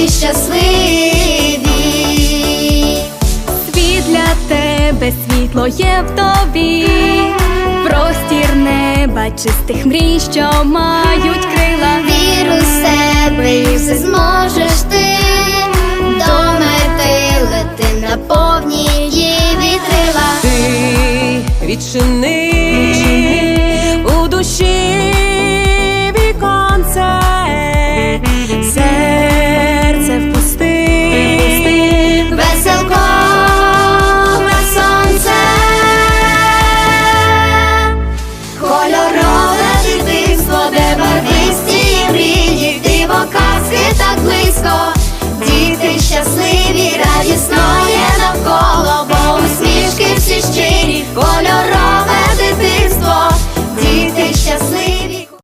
діти щасливі. Світ для тебе світло є в тобі, простір неба, чистих мрій, що мають крила. Віру в себе і все зможеш ти до мети лети на повні її вітрила. ти відчини у душі